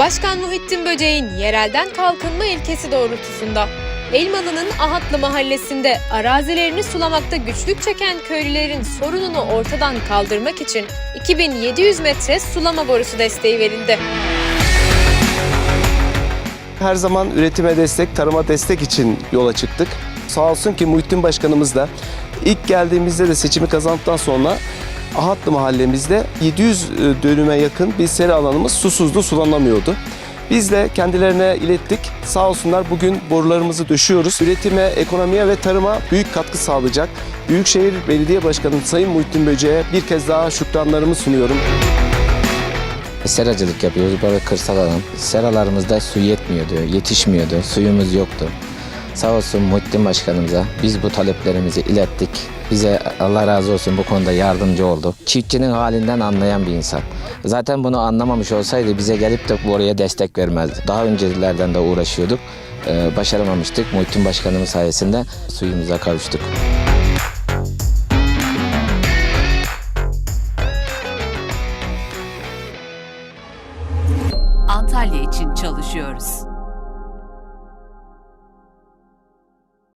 Başkan Muhittin Böceğin yerelden kalkınma ilkesi doğrultusunda Elmalı'nın Ahatlı mahallesinde arazilerini sulamakta güçlük çeken köylülerin sorununu ortadan kaldırmak için 2700 metre sulama borusu desteği verildi. Her zaman üretime destek, tarıma destek için yola çıktık. Sağ olsun ki Muhittin Başkanımız da ilk geldiğimizde de seçimi kazandıktan sonra Ahatlı mahallemizde 700 dönüme yakın bir sera alanımız susuzdu, sulanamıyordu. Biz de kendilerine ilettik. Sağ olsunlar bugün borularımızı döşüyoruz. Üretime, ekonomiye ve tarıma büyük katkı sağlayacak. Büyükşehir Belediye Başkanı Sayın Muhittin Böceğe bir kez daha şükranlarımı sunuyorum. Seracılık yapıyoruz böyle kırsal alan. Seralarımızda su yetmiyordu, yetişmiyordu, suyumuz yoktu. Sağ olsun Muhittin Başkanımıza biz bu taleplerimizi ilettik. Bize Allah razı olsun bu konuda yardımcı oldu. Çiftçinin halinden anlayan bir insan. Zaten bunu anlamamış olsaydı bize gelip de oraya destek vermezdi. Daha öncelerden de uğraşıyorduk. Ee, başaramamıştık. Muhittin Başkanımız sayesinde suyumuza kavuştuk. Antalya için çalışıyoruz.